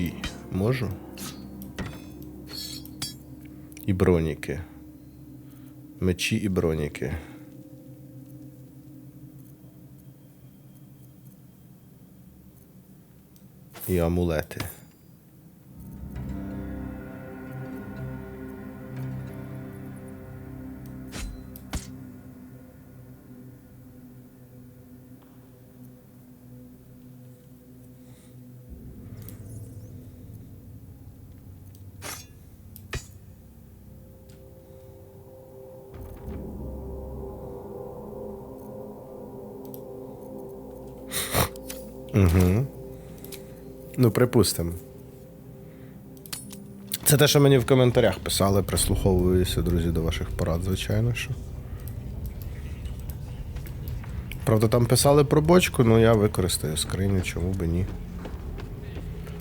мечі можу? І броніки. Мечі і броніки. І амулети. Угу. Ну, припустимо. Це те, що мені в коментарях писали, прислуховуюся, друзі, до ваших порад, звичайно що. Правда, там писали про бочку, ну я використаю скриню, чому би ні.